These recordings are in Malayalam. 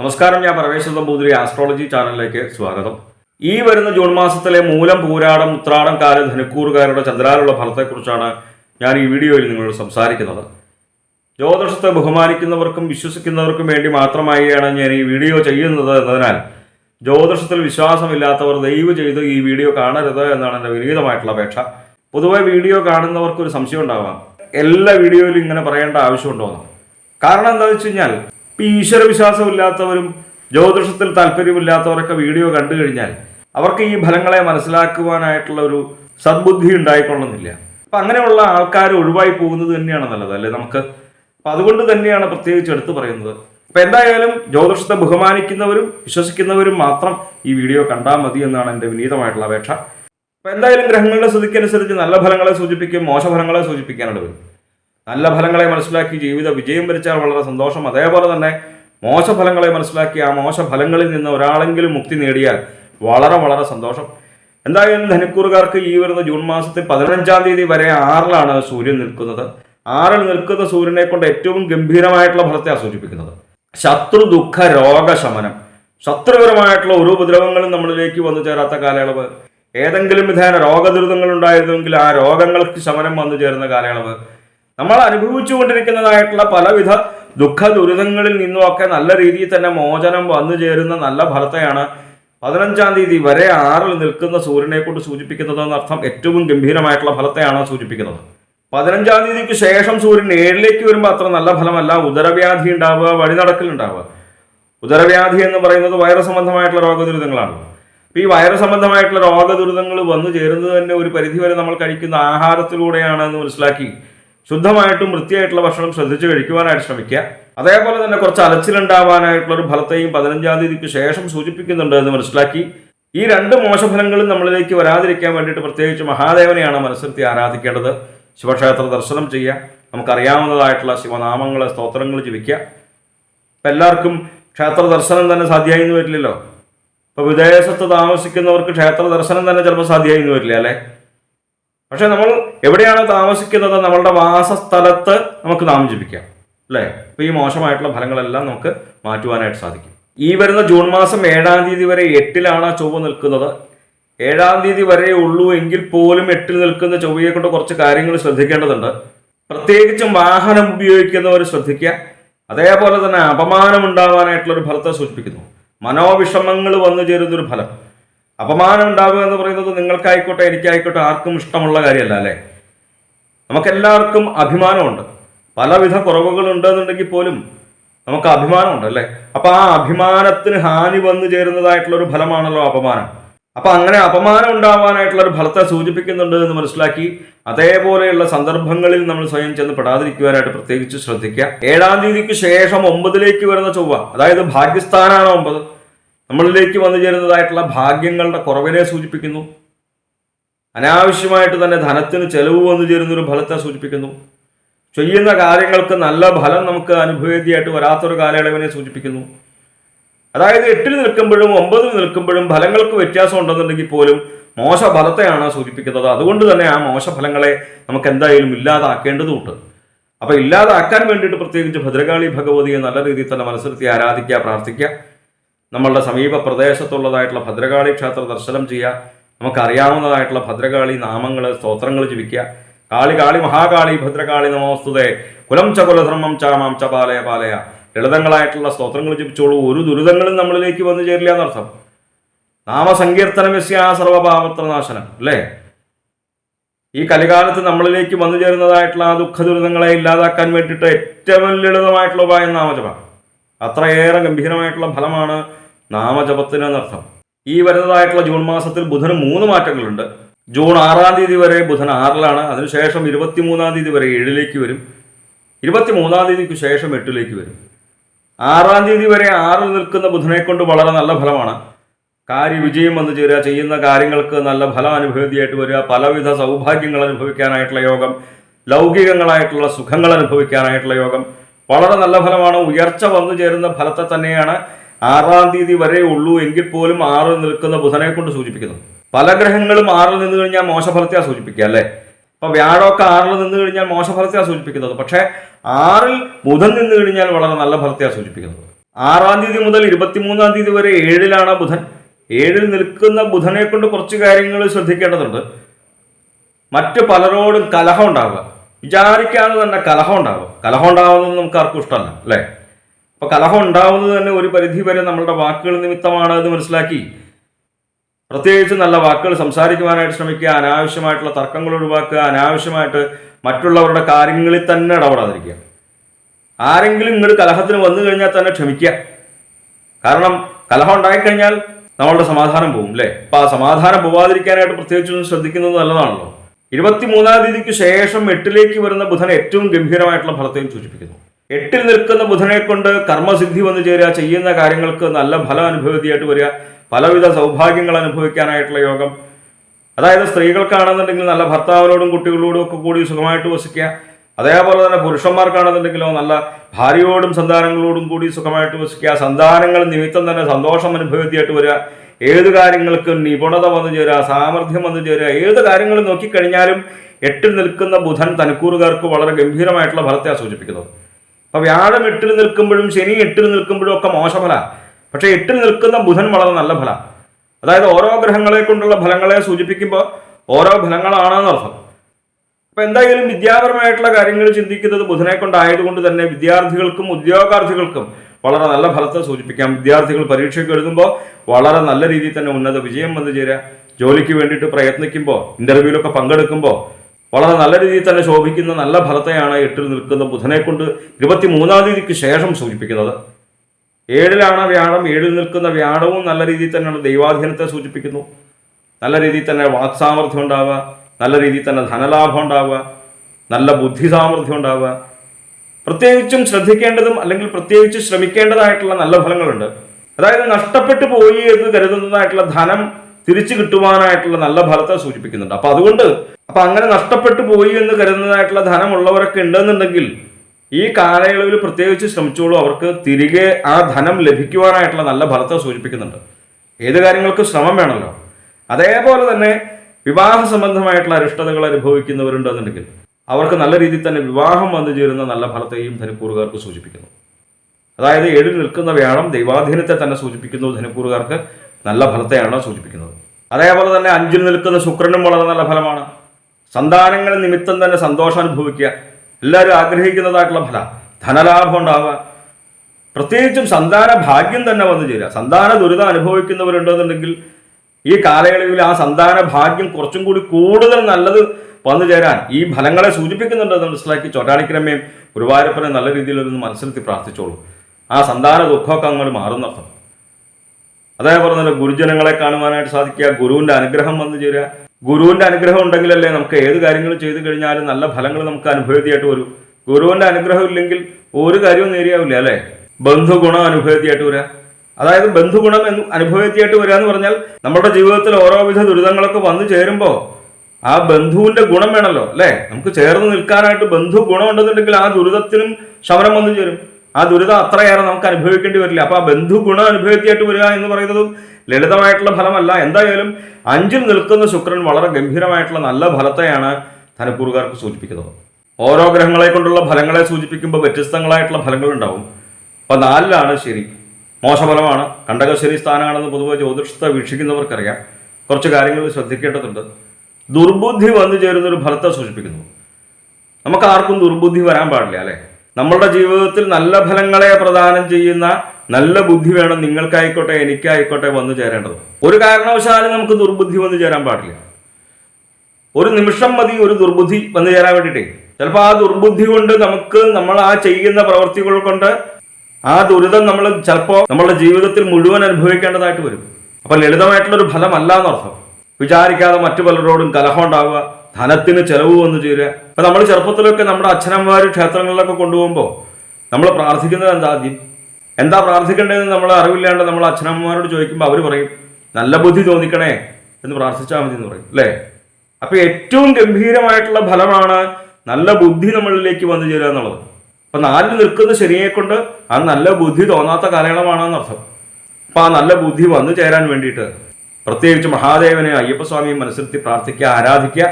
നമസ്കാരം ഞാൻ പരമേശ്വര നമ്പൂതിരി ആസ്ട്രോളജി ചാനലിലേക്ക് സ്വാഗതം. ഈ വരുന്ന ജൂൺ മാസത്തിലെ മൂലം പൂരാടം ഉത്രാടം കാല ധനുക്കൂറുകാരുടെ ചന്ദ്രാലുള്ള ഫലത്തെക്കുറിച്ചാണ് ഞാൻ ഈ വീഡിയോയിൽ നിങ്ങളോട് സംസാരിക്കുന്നത്. ജ്യോതിഷത്തെ ബഹുമാനിക്കുന്നവർക്കും വിശ്വസിക്കുന്നവർക്കും വേണ്ടി മാത്രമായാണ് ഞാൻ ഈ വീഡിയോ ചെയ്യുന്നത് എന്നതിനാൽ ജ്യോതിഷത്തിൽ വിശ്വാസമില്ലാത്തവർ ദയവ് ചെയ്ത് ഈ വീഡിയോ കാണരുത് എന്നാണ് എന്റെ വിനീതമായിട്ടുള്ള അപേക്ഷ. പൊതുവെ വീഡിയോ കാണുന്നവർക്ക് ഒരു സംശയം ഉണ്ടാവാം. എല്ലാ വീഡിയോയിലും ഇങ്ങനെ പറയേണ്ട ആവശ്യമുണ്ടോ കാരണം എന്താണെന്ന് വെച്ച് കഴിഞ്ഞാൽ ഇപ്പം ഈശ്വര ജ്യോതിഷത്തിൽ താല്പര്യമില്ലാത്തവരൊക്കെ വീഡിയോ കണ്ടു കഴിഞ്ഞാൽ അവർക്ക് ഈ ഫലങ്ങളെ മനസ്സിലാക്കുവാനായിട്ടുള്ള ഒരു സദ്ബുദ്ധി ഉണ്ടായിക്കൊള്ളുന്നില്ല. അപ്പം അങ്ങനെയുള്ള ആൾക്കാർ ഒഴിവായി പോകുന്നത് തന്നെയാണ് നല്ലത് അല്ലേ നമുക്ക്? അപ്പം അതുകൊണ്ട് തന്നെയാണ് പ്രത്യേകിച്ച് എടുത്തു പറയുന്നത്. അപ്പം എന്തായാലും ജ്യോതിഷത്തെ ബഹുമാനിക്കുന്നവരും വിശ്വസിക്കുന്നവരും മാത്രം ഈ വീഡിയോ കണ്ടാൽ മതി എന്നാണ് എന്റെ വിനീതമായിട്ടുള്ള അപേക്ഷ. അപ്പം എന്തായാലും ഗ്രഹങ്ങളുടെ സ്ഥിതിക്കനുസരിച്ച് നല്ല ഫലങ്ങളെ സൂചിപ്പിക്കും മോശഫലങ്ങളെ സൂചിപ്പിക്കാനായിട്ട് വരും നല്ല ഫലങ്ങളെ മനസ്സിലാക്കി ജീവിത വിജയം വരിച്ചാൽ വളരെ സന്തോഷം. അതേപോലെ തന്നെ മോശഫലങ്ങളെ മനസ്സിലാക്കി ആ മോശഫലങ്ങളിൽ നിന്ന് ഒരാളെങ്കിലും മുക്തി നേടിയാൽ വളരെ വളരെ സന്തോഷം. എന്തായാലും ധനുക്കൂറുകാർക്ക് ഈ വരുന്ന ജൂൺ മാസത്തിൽ പതിനഞ്ചാം തീയതി വരെ ആറിലാണ് സൂര്യൻ നിൽക്കുന്നത്. ആറിൽ നിൽക്കുന്ന സൂര്യനെ കൊണ്ട് ഏറ്റവും ഗംഭീരമായിട്ടുള്ള ഫലത്തെയാണ് സൂചിപ്പിക്കുന്നത് ശത്രു ദുഃഖ രോഗശമനം ശത്രുപരമായിട്ടുള്ള ഒരു ഉപദ്രവങ്ങളും നമ്മളിലേക്ക് വന്നു ചേരാത്ത കാലയളവ്. ഏതെങ്കിലും വിധേന രോഗദുരിതങ്ങൾ ഉണ്ടായിരുന്നെങ്കിൽ ആ രോഗങ്ങൾക്ക് ശമനം വന്നു ചേരുന്ന കാലയളവ്. നമ്മൾ അനുഭവിച്ചുകൊണ്ടിരിക്കുന്നതായിട്ടുള്ള പലവിധ ദുഃഖ ദുരിതങ്ങളിൽ നിന്നുമൊക്കെ നല്ല രീതിയിൽ തന്നെ മോചനം വന്നു ചേരുന്ന നല്ല ഫലത്തെയാണ് പതിനഞ്ചാം തീയതി വരെ ആറിൽ നിൽക്കുന്ന സൂര്യനെ കൊണ്ട് സൂചിപ്പിക്കുന്നത് എന്നർത്ഥം ഏറ്റവും ഗംഭീരമായിട്ടുള്ള ഫലത്തെയാണ് സൂചിപ്പിക്കുന്നത്. പതിനഞ്ചാം തീയതിക്ക് ശേഷം സൂര്യൻ ഏഴിലേക്ക് വരുമ്പോൾ അത്ര നല്ല ഫലമല്ല. ഉദരവ്യാധി ഉണ്ടാവുക വഴിനടക്കൽ ഉണ്ടാവുക. ഉദരവ്യാധി എന്ന് പറയുന്നത് വൈറസ് സംബന്ധമായിട്ടുള്ള രോഗദുരിതങ്ങളാണ്. ഈ വൈറസ് സംബന്ധമായിട്ടുള്ള രോഗദുരിതങ്ങൾ വന്നു ചേരുന്നത് തന്നെ ഒരു പരിധിവരെ നമ്മൾ കഴിക്കുന്ന ആഹാരത്തിലൂടെയാണ് എന്ന് മനസ്സിലാക്കി ശുദ്ധമായിട്ടും വൃത്തിയായിട്ടുള്ള ഭക്ഷണം ശ്രദ്ധിച്ച് കഴിക്കുവാനായിട്ട് ശ്രമിക്കുക. അതേപോലെ തന്നെ കുറച്ച് അലച്ചിലുണ്ടാവാനായിട്ടുള്ള ഒരു ഫലത്തെയും പതിനഞ്ചാം തീയതിക്ക് ശേഷം സൂചിപ്പിക്കുന്നുണ്ട് എന്ന് മനസ്സിലാക്കി. ഈ രണ്ട് മോശഫലങ്ങളും നമ്മളിലേക്ക് വരാതിരിക്കാൻ വേണ്ടിയിട്ട് പ്രത്യേകിച്ച് മഹാദേവനെയാണ് മനസ്സിലത്തി ആരാധിക്കേണ്ടത്. ശിവക്ഷേത്ര ദർശനം ചെയ്യുക. നമുക്കറിയാവുന്നതായിട്ടുള്ള ശിവനാമങ്ങളെ സ്തോത്രങ്ങൾ ജപിക്കുക. ഇപ്പം എല്ലാവർക്കും ക്ഷേത്ര ദർശനം തന്നെ സാധ്യമായി എന്ന് വരില്ലല്ലോ? ഇപ്പോൾ വിദേശത്ത് താമസിക്കുന്നവർക്ക് ക്ഷേത്ര ദർശനം തന്നെ ചിലപ്പോൾ സാധ്യമായി എന്ന് വരില്ല അല്ലേ? പക്ഷേ നമ്മൾ എവിടെയാണ് താമസിക്കുന്നത്? നമ്മളുടെ വാസസ്ഥലത്ത് നമുക്ക് നാമം ജപിക്കാം. അല്ലേ? അപ്പൊ ഈ മോശമായിട്ടുള്ള ഫലങ്ങളെല്ലാം നമുക്ക് മാറ്റുവാനായിട്ട് സാധിക്കും. ഈ വരുന്ന ജൂൺ മാസം ഏഴാം തീയതി വരെ എട്ടിലാണ് ആ ചൊവ്വ നിൽക്കുന്നത്. ഏഴാം തീയതി വരെ ഉള്ളൂ എങ്കിൽ പോലും എട്ടിൽ നിൽക്കുന്ന ചൊവ്വയെ കൊണ്ട് കുറച്ച് കാര്യങ്ങൾ ശ്രദ്ധിക്കേണ്ടതുണ്ട്. പ്രത്യേകിച്ചും വാഹനം ഉപയോഗിക്കുന്നവർ ശ്രദ്ധിക്കുക. അതേപോലെ തന്നെ അപമാനം ഉണ്ടാവാനായിട്ടുള്ള ഒരു ഫലത്തെ സൂചിപ്പിക്കുന്നു. മനോവിഷമങ്ങൾ വന്നു ചേരുന്ന ഒരു ഫലം. അപമാനം ഉണ്ടാവുക എന്ന് പറയുന്നത് നിങ്ങൾക്കായിക്കോട്ടെ എനിക്കായിക്കോട്ടെ ആർക്കും ഇഷ്ടമുള്ള കാര്യമല്ല അല്ലേ? നമുക്കെല്ലാവർക്കും അഭിമാനമുണ്ട്. പലവിധ കുറവുകൾ ഉണ്ടെന്നുണ്ടെങ്കിൽ പോലും നമുക്ക് അഭിമാനമുണ്ട് അല്ലേ? അപ്പൊ ആ അഭിമാനത്തിന് ഹാനി വന്നു ചേരുന്നതായിട്ടുള്ള ഒരു ഫലമാണല്ലോ അപമാനം. അപ്പൊ അങ്ങനെ അപമാനം ഉണ്ടാവാനായിട്ടുള്ള ഒരു ഫലത്തെ സൂചിപ്പിക്കുന്നുണ്ട് എന്ന് മനസ്സിലാക്കി അതേപോലെയുള്ള സന്ദർഭങ്ങളിൽ നമ്മൾ സ്വയം ചെന്ന് പെടാതിരിക്കുവാനായിട്ട് പ്രത്യേകിച്ച് ശ്രദ്ധിക്കുക. ഏഴാം തീയതിക്ക് ശേഷം ഒമ്പതിലേക്ക് വരുന്ന ചൊവ്വ അതായത് ഭാഗ്യസ്ഥാനാണ് ഒമ്പത് നമ്മളിലേക്ക് വന്നു ചേരുന്നതായിട്ടുള്ള ഭാഗ്യങ്ങളുടെ കുറവിനെ സൂചിപ്പിക്കുന്നു. അനാവശ്യമായിട്ട് തന്നെ ധനത്തിന് ചെലവ് വന്നു ചേരുന്നൊരു ഫലത്തെ സൂചിപ്പിക്കുന്നു. ചെയ്യുന്ന കാര്യങ്ങൾക്ക് നല്ല ഫലം നമുക്ക് അനുഭവേദ്യമായിട്ട് വരാത്തൊരു കാലയളവിനെ സൂചിപ്പിക്കുന്നു. അതായത് എട്ടിൽ നിൽക്കുമ്പോഴും ഒമ്പതിൽ നിൽക്കുമ്പോഴും ഫലങ്ങൾക്ക് വ്യത്യാസം ഉണ്ടെന്നുണ്ടെങ്കിൽ പോലും മോശ ഫലത്തെയാണ് സൂചിപ്പിക്കുന്നത്. അതുകൊണ്ട് തന്നെ ആ മോശ ഫലങ്ങളെ നമുക്ക് എന്തായാലും ഇല്ലാതാക്കേണ്ടതുണ്ട്. അപ്പോൾ ഇല്ലാതാക്കാൻ വേണ്ടിയിട്ട് പ്രത്യേകിച്ച് ഭദ്രകാളി ഭഗവതിയെ നല്ല രീതിയിൽ തന്നെ മനസ്സിലത്തി ആരാധിക്കുക പ്രാർത്ഥിക്കുക. നമ്മളുടെ സമീപ പ്രദേശത്തുള്ളതായിട്ടുള്ള ഭദ്രകാളി ക്ഷേത്ര ദർശനം ചെയ്യുക. നമുക്കറിയാവുന്നതായിട്ടുള്ള ഭദ്രകാളി നാമങ്ങൾ സ്തോത്രങ്ങൾ ജപിക്കുക. കാളി കാളി മഹാകാളി ഭദ്രകാളി നമോസ്തുതേ. കുലം ച കുലധർമ്മം ചാമാം ച പാലയ പാലയ. ലളിതങ്ങളായിട്ടുള്ള സ്തോത്രങ്ങൾ ജപിച്ചോളൂ. ഒരു ദുരിതങ്ങളും നമ്മളിലേക്ക് വന്നു ചേരില്ല എന്നർത്ഥം. നാമസങ്കീർത്തനം യസ്യാ സർവപാപത്രനാശനം അല്ലേ? ഈ കലികാലത്ത് നമ്മളിലേക്ക് വന്നു ചേരുന്നതായിട്ടുള്ള ആ ദുഃഖ ദുരിതങ്ങളെ ഇല്ലാതാക്കാൻ വേണ്ടിയിട്ട് ഏറ്റവും ലളിതമായിട്ടുള്ള ഉപായം നാമജപം. അത്രയേറെ ഗംഭീരമായിട്ടുള്ള ഫലമാണ് നാമജപത്തിന് എന്നർത്ഥം. ഈ വരുന്നതായിട്ടുള്ള ജൂൺ മാസത്തിൽ ബുധന് മൂന്ന് മാറ്റങ്ങളുണ്ട്. ജൂൺ ആറാം തീയതി വരെ ബുധൻ ആറിലാണ് അതിനുശേഷം ഇരുപത്തിമൂന്നാം തീയതി വരെ ഏഴിലേക്ക് വരും ഇരുപത്തി മൂന്നാം തീയതിക്ക് ശേഷം എട്ടിലേക്ക് വരും. ആറാം തീയതി വരെ ആറിൽ നിൽക്കുന്ന ബുധനെ കൊണ്ട് വളരെ നല്ല ഫലമാണ്. കാര്യവിജയം വന്നു ചേരുക ചെയ്യുന്ന കാര്യങ്ങൾക്ക് നല്ല ഫലം അനുഭവതിയായിട്ട് വരിക പലവിധ സൗഭാഗ്യങ്ങൾ അനുഭവിക്കാനായിട്ടുള്ള യോഗം ലൗകികങ്ങളായിട്ടുള്ള സുഖങ്ങൾ അനുഭവിക്കാനായിട്ടുള്ള യോഗം വളരെ നല്ല ഫലമാണ്. ഉയർച്ച വന്നു ചേരുന്ന ഫലത്തെ തന്നെയാണ് ആറാം തീയതി വരെ ഉള്ളൂ എങ്കിൽ പോലും ആറ് നിൽക്കുന്ന ബുധനെ കൊണ്ട് സൂചിപ്പിക്കുന്നു. പല ഗ്രഹങ്ങളും ആറിൽ നിന്ന് കഴിഞ്ഞാൽ മോശഫലത്തെയാണ് സൂചിപ്പിക്കുക അല്ലേ? അപ്പൊ വ്യാഴമൊക്കെ ആറിൽ നിന്ന് കഴിഞ്ഞാൽ മോശഫലത്തെയാണ് സൂചിപ്പിക്കുന്നത്. പക്ഷേ ആറിൽ ബുധൻ നിന്ന് കഴിഞ്ഞാൽ വളരെ നല്ല ഫലത്തെയാണ് സൂചിപ്പിക്കുന്നത്. ആറാം തീയതി മുതൽ ഇരുപത്തിമൂന്നാം തീയതി വരെ ഏഴിലാണ് ബുധൻ. ഏഴിൽ നിൽക്കുന്ന ബുധനെ കൊണ്ട് കുറച്ച് കാര്യങ്ങൾ ശ്രദ്ധിക്കേണ്ടതുണ്ട്. മറ്റ് പലരോടും കലഹം ഉണ്ടാവുക. വിചാരിക്കാതെ തന്നെ കലഹം ഉണ്ടാവുക. കലഹം ഉണ്ടാവുന്നത് നമുക്ക് ആർക്കും ഇഷ്ടമല്ല അല്ലേ? അപ്പൊ കലഹം ഉണ്ടാവുന്നത് തന്നെ ഒരു പരിധി വരെ നമ്മളുടെ വാക്കുകൾ നിമിത്തമാണ് എന്ന് മനസ്സിലാക്കി. പ്രത്യേകിച്ച് നല്ല വാക്കുകൾ സംസാരിക്കുവാനായിട്ട് ശ്രമിക്കുക അനാവശ്യമായിട്ടുള്ള തർക്കങ്ങൾ ഒഴിവാക്കുക അനാവശ്യമായിട്ട് മറ്റുള്ളവരുടെ കാര്യങ്ങളിൽ തന്നെ ഇടപെടാതിരിക്കുക. ആരെങ്കിലും ഇങ്ങോട്ട് കലഹത്തിന് വന്നു കഴിഞ്ഞാൽ തന്നെ ക്ഷമിക്കുക. കാരണം കലഹം ഉണ്ടായിക്കഴിഞ്ഞാൽ നമ്മളുടെ സമാധാനം പോകും അല്ലേ? അപ്പൊ ആ സമാധാനം പോവാതിരിക്കാനായിട്ട് പ്രത്യേകിച്ചൊന്നും ശ്രദ്ധിക്കുന്നത് നല്ലതാണല്ലോ. ഇരുപത്തിമൂന്നാം തീയതിക്ക് ശേഷം എട്ടിലേക്ക് വരുന്ന ബുധൻ ഏറ്റവും ഗംഭീരമായിട്ടുള്ള ഫലത്തെയും സൂചിപ്പിക്കുന്നു. എട്ടിൽ നിൽക്കുന്ന ബുധനെ കൊണ്ട് കർമ്മസിദ്ധി വന്നു ചേരുക ചെയ്യുന്ന കാര്യങ്ങൾക്ക് നല്ല ഫലം അനുഭവതിയായിട്ട് വരിക പലവിധ സൗഭാഗ്യങ്ങൾ അനുഭവിക്കാനായിട്ടുള്ള യോഗം. അതായത് സ്ത്രീകൾക്കാണെന്നുണ്ടെങ്കിൽ നല്ല ഭർത്താവിനോടും കുട്ടികളോടും ഒക്കെ കൂടി സുഖമായിട്ട് വസിക്കുക. അതേപോലെ തന്നെ പുരുഷന്മാർക്കാണെന്നുണ്ടെങ്കിലോ നല്ല ഭാര്യയോടും സന്താനങ്ങളോടും കൂടി സുഖമായിട്ട് വസിക്കുക. സന്താനങ്ങൾ നിമിത്തം തന്നെ സന്തോഷം അനുഭവത്തിയായിട്ട് വരിക. ഏത് കാര്യങ്ങൾക്കും നിപുണത വന്നു ചേരുക സാമർഥ്യം വന്നു ചേരുക ഏത് കാര്യങ്ങൾ നോക്കിക്കഴിഞ്ഞാലും എട്ടിൽ നിൽക്കുന്ന ബുധൻ തനിക്കൂറുകാർക്ക് വളരെ ഗംഭീരമായിട്ടുള്ള ഫലത്തെയാണ് സൂചിപ്പിക്കുന്നത് അപ്പൊ വ്യാഴം എട്ടിൽ നിൽക്കുമ്പോഴും ശനി എട്ടിൽ നിൽക്കുമ്പോഴും ഒക്കെ മോശഫല പക്ഷെ എട്ടിൽ നിൽക്കുന്ന ബുധൻ വളരെ നല്ല ഫല. അതായത് ഓരോ ഗ്രഹങ്ങളെ കൊണ്ടുള്ള ഫലങ്ങളെ സൂചിപ്പിക്കുമ്പോൾ ഓരോ ഫലങ്ങളാണെന്ന് അർത്ഥം. അപ്പൊ എന്തായാലും വിദ്യാപരമായിട്ടുള്ള കാര്യങ്ങൾ ചിന്തിക്കുന്നത് ബുധനെ കൊണ്ടായതുകൊണ്ട് തന്നെ വിദ്യാർത്ഥികൾക്കും ഉദ്യോഗാർത്ഥികൾക്കും വളരെ നല്ല ഫലത്തെ സൂചിപ്പിക്കാം. വിദ്യാർത്ഥികൾ പരീക്ഷയ്ക്ക് എഴുതുമ്പോൾ വളരെ നല്ല രീതിയിൽ തന്നെ ഉന്നത വിജയം വന്നു ചേരുക ജോലിക്ക് വേണ്ടിയിട്ട് പ്രയത്നിക്കുമ്പോൾ ഇന്റർവ്യൂവിലൊക്കെ പങ്കെടുക്കുമ്പോൾ വളരെ നല്ല രീതിയിൽ തന്നെ ശോഭിക്കുന്ന നല്ല ഫലത്തെയാണ് എട്ടിൽ നിൽക്കുന്ന ബുധനെ കൊണ്ട് ഇരുപത്തി മൂന്നാം തീയതിക്ക് ശേഷം സൂചിപ്പിക്കുന്നത്. ഏഴിലാണ് വ്യാഴം ഏഴിൽ നിൽക്കുന്ന വ്യാഴവും നല്ല രീതിയിൽ തന്നെയാണ് ദൈവാധീനത്തെ സൂചിപ്പിക്കുന്നു. നല്ല രീതിയിൽ തന്നെ വാക്സാമർഥ്യം ഉണ്ടാവുക നല്ല രീതിയിൽ തന്നെ ധനലാഭം ഉണ്ടാവുക നല്ല ബുദ്ധി സാമർഥ്യം ഉണ്ടാവുക. പ്രത്യേകിച്ചും ശ്രദ്ധിക്കേണ്ടതും അല്ലെങ്കിൽ പ്രത്യേകിച്ച് ശ്രമിക്കേണ്ടതായിട്ടുള്ള നല്ല ഫലങ്ങളുണ്ട്. അതായത് നഷ്ടപ്പെട്ടു പോയി എന്ന് കരുതുന്നതായിട്ടുള്ള ധനം തിരിച്ചു കിട്ടുവാനായിട്ടുള്ള നല്ല ഫലത്തെ സൂചിപ്പിക്കുന്നുണ്ട്. അപ്പൊ അതുകൊണ്ട് അപ്പൊ അങ്ങനെ നഷ്ടപ്പെട്ടു പോയി എന്ന് കരുതുന്നതായിട്ടുള്ള ധനമുള്ളവരൊക്കെ ഉണ്ടെന്നുണ്ടെങ്കിൽ ഈ കാലയളവിൽ പ്രത്യേകിച്ച് ശ്രമിച്ചോളൂ. അവർക്ക് തിരികെ ആ ധനം ലഭിക്കുവാനായിട്ടുള്ള നല്ല ഫലത്തെ സൂചിപ്പിക്കുന്നുണ്ട്. ഏത് കാര്യങ്ങൾക്കും ശ്രമം വേണമല്ലോ. അതേപോലെ തന്നെ വിവാഹ സംബന്ധമായിട്ടുള്ള അരിഷ്ടതകൾ അനുഭവിക്കുന്നവരുണ്ടെന്നുണ്ടെങ്കിൽ അവർക്ക് നല്ല രീതിയിൽ തന്നെ വിവാഹം വന്നു ചേരുന്ന നല്ല ഫലത്തെയും ധനക്കൂറുകാർക്ക് സൂചിപ്പിക്കുന്നു. അതായത് ഏഴിൽ നിൽക്കുന്ന വ്യാഴം ദൈവാധീനത്തെ തന്നെ സൂചിപ്പിക്കുന്നു ധനുക്കൂറുകാർക്ക്. നല്ല ഫലത്തെയാണ് സൂചിപ്പിക്കുന്നത്. അതേപോലെ തന്നെ അഞ്ചിൽ നിൽക്കുന്ന ശുക്രനും വളരെ നല്ല ഫലമാണ്. സന്താനങ്ങൾ നിമിത്തം തന്നെ സന്തോഷം അനുഭവിക്കുക. എല്ലാവരും ആഗ്രഹിക്കുന്നതായിട്ടുള്ള ഫലം. ധനലാഭം ഉണ്ടാവുക. പ്രത്യേകിച്ചും സന്താന ഭാഗ്യം തന്നെ വന്നു ചേരുക. സന്താന ദുരിതം അനുഭവിക്കുന്നവരുണ്ടെന്നുണ്ടെങ്കിൽ ഈ കാലയളവിൽ ആ സന്താന ഭാഗ്യം കുറച്ചും കൂടി കൂടുതൽ നല്ലത് വന്നു ചേരാൻ ഈ ഫലങ്ങളെ സൂചിപ്പിക്കുന്നുണ്ടെന്ന് മനസ്സിലാക്കി ചൊറ്റാണിക്കരമ്മയും ഗുരുവായൂരപ്പനെ നല്ല രീതിയിൽ ഒന്ന് മനസ്സിലെത്തി പ്രാർത്ഥിച്ചോളൂ. ആ സന്താന ദുഃഖമൊക്കെ അങ്ങോട്ട് മാറുന്നർത്ഥം. അതേപോലെ പറഞ്ഞല്ലോ ഗുരുജനങ്ങളെ കാണുവാനായിട്ട് സാധിക്കുക ഗുരുവിന്റെ അനുഗ്രഹം വന്നു ചേരുക. ഗുരുവിന്റെ അനുഗ്രഹം ഉണ്ടെങ്കിലല്ലേ നമുക്ക് ഏത് കാര്യങ്ങൾ ചെയ്തു കഴിഞ്ഞാലും നല്ല ഫലങ്ങൾ നമുക്ക് അനുഭവതിയായിട്ട് വരും. ഗുരുവിന്റെ അനുഗ്രഹം ഇല്ലെങ്കിൽ ഒരു കാര്യവും നേരിയാവില്ല അല്ലേ? ബന്ധുഗുണം അനുഭവത്തിയായിട്ട് വരിക അതായത് ബന്ധുഗുണം എന്ന് അനുഭവത്തിയായിട്ട് വരിക എന്ന് പറഞ്ഞാൽ നമ്മുടെ ജീവിതത്തിൽ ഓരോവിധ ദുരിതങ്ങളൊക്കെ വന്നു ചേരുമ്പോൾ ആ ബന്ധുവിന്റെ ഗുണം വേണമല്ലോ അല്ലേ? നമുക്ക് ചേർന്ന് നിൽക്കാനായിട്ട് ബന്ധു ഗുണം ഉണ്ടെന്നുണ്ടെങ്കിൽ ആ ദുരിതത്തിനും ശമനം വന്നു ചേരും. ആ ദുരിതം അത്രയേറെ നമുക്ക് അനുഭവിക്കേണ്ടി വരില്ല. അപ്പൊ ആ ബന്ധു ഗുണം അനുഭവത്തിയായിട്ട് വരിക എന്ന് പറയുന്നതും ലളിതമായിട്ടുള്ള ഫലമല്ല. എന്തായാലും അഞ്ചിൽ നിൽക്കുന്ന ശുക്രൻ വളരെ ഗംഭീരമായിട്ടുള്ള നല്ല ഫലത്തെയാണ് ധനക്കൂറുകാർക്ക് സൂചിപ്പിക്കുന്നത്. ഓരോ ഗ്രഹങ്ങളെ കൊണ്ടുള്ള ഫലങ്ങളെ സൂചിപ്പിക്കുമ്പോൾ വ്യത്യസ്തങ്ങളായിട്ടുള്ള ഫലങ്ങൾ ഉണ്ടാവും അപ്പൊ നാലിലാണ് ശരി. മോശഫലമാണ്. കണ്ടകശ്ശേരി സ്ഥാനമാണെന്ന് പൊതുവെ ജ്യോതിഷത്തെ വീക്ഷിക്കുന്നവർക്കറിയാം. കുറച്ച് കാര്യങ്ങൾ ശ്രദ്ധിക്കേണ്ടതുണ്ട്. ദുർബുദ്ധി വന്നു ചേരുന്ന ഒരു ഫലത്തെ സൂചിപ്പിക്കുന്നു. നമുക്ക് ആർക്കും ദുർബുദ്ധി വരാൻ പാടില്ല അല്ലെ? നമ്മളുടെ ജീവിതത്തിൽ നല്ല ഫലങ്ങളെ പ്രദാനം ചെയ്യുന്ന നല്ല ബുദ്ധി വേണം നിങ്ങൾക്കായിക്കോട്ടെ എനിക്കായിക്കോട്ടെ വന്നു ചേരേണ്ടത്. ഒരു കാരണവശാലും നമുക്ക് ദുർബുദ്ധി വന്നു ചേരാൻ പാടില്ല. ഒരു നിമിഷം മതി ഒരു ദുർബുദ്ധി വന്നു ചേരാൻ വേണ്ടിയിട്ടേ. ചിലപ്പോൾ ആ ദുർബുദ്ധി കൊണ്ട് നമുക്ക് നമ്മൾ ആ ചെയ്യുന്ന പ്രവർത്തികൾ കൊണ്ട് ആ ദുരിതം നമ്മൾ ചിലപ്പോൾ നമ്മുടെ ജീവിതത്തിൽ മുഴുവൻ അനുഭവിക്കേണ്ടതായിട്ട് വരും. അപ്പൊ ലളിതമായിട്ടുള്ളൊരു ഫലമല്ല എന്നർത്ഥം. വിചാരിക്കാതെ മറ്റു പലരോടും കലഹം ഉണ്ടാവുക ധനത്തിന് ചെലവ് വന്നു ചേരുക. അപ്പൊ നമ്മൾ ചെറുപ്പത്തിലൊക്കെ നമ്മുടെ അച്ഛനമ്മമാർ ക്ഷേത്രങ്ങളിലൊക്കെ കൊണ്ടുപോകുമ്പോൾ നമ്മൾ പ്രാർത്ഥിക്കുന്നത് എന്താ ആദ്യം? എന്താ പ്രാർത്ഥിക്കേണ്ടതെന്ന് നമ്മൾ അറിവില്ലാണ്ട് നമ്മൾ അച്ഛനമ്മമാരോട് ചോദിക്കുമ്പോൾ അവർ പറയും നല്ല ബുദ്ധി തോന്നിക്കണേ എന്ന് പ്രാർത്ഥിച്ചാൽ മതി എന്ന് പറയും അല്ലേ? അപ്പോൾ ഏറ്റവും ഗംഭീരമായിട്ടുള്ള ഫലമാണ് നല്ല ബുദ്ധി നമ്മളിലേക്ക് വന്നു ചേരുക എന്നുള്ളത്. അപ്പൊ നാലിൽ നിൽക്കുന്ന ശരിയെ കൊണ്ട് ആ നല്ല ബുദ്ധി തോന്നാത്ത കാലയളവാണെന്ന് അർത്ഥം. അപ്പൊ ആ നല്ല ബുദ്ധി വന്നു ചേരാൻ വേണ്ടിയിട്ട് പ്രത്യേകിച്ച് മഹാദേവനെ അയ്യപ്പസ്വാമിയെ മനസ്സിലെത്തി പ്രാർത്ഥിക്കുക ആരാധിക്കുക.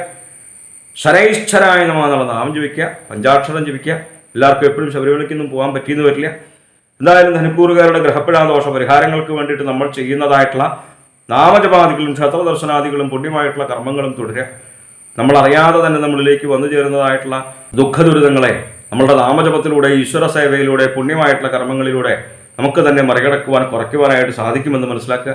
ശരൈശ്വരായ നമ എന്നുള്ള നാമം ജപിക്കുക പഞ്ചാക്ഷരം ജപിക്കുക എല്ലാവർക്കും എപ്പോഴും ശബരിമലയ്ക്കൊന്നും പോകാൻ പറ്റിയെന്ന് വരില്ല. എന്തായാലും ധനുക്കൂറുകാരുടെ ഗ്രഹപ്പിഴാദോഷ പരിഹാരങ്ങൾക്ക് വേണ്ടിയിട്ട് നമ്മൾ ചെയ്യുന്നതായിട്ടുള്ള നാമജപാദികളും ക്ഷേത്രദർശനാദികളും പുണ്യമായിട്ടുള്ള കർമ്മങ്ങളും തുടരുക. നമ്മൾ അറിയാതെ തന്നെ നമ്മളിലേക്ക് വന്നു ചേരുന്നതായിട്ടുള്ള ദുഃഖദുരിതങ്ങളെ നമ്മളുടെ നാമജപത്തിലൂടെ ഈശ്വര സേവയിലൂടെ പുണ്യമായിട്ടുള്ള കർമ്മങ്ങളിലൂടെ നമുക്ക് തന്നെ മറികടക്കുവാൻ കുറയ്ക്കുവാനായിട്ട് സാധിക്കുമെന്ന് മനസ്സിലാക്കുക.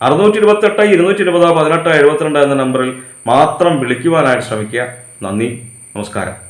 അറുന്നൂറ്റി ഇരുപത്തെട്ട് ഇരുന്നൂറ്റി ഇരുപത് പതിനെട്ട് എഴുപത്തിരണ്ട് എന്ന നമ്പറിൽ മാത്രം വിളിക്കുവാനായിട്ട് ശ്രമിക്കുക. നന്ദി. നമസ്കാരം.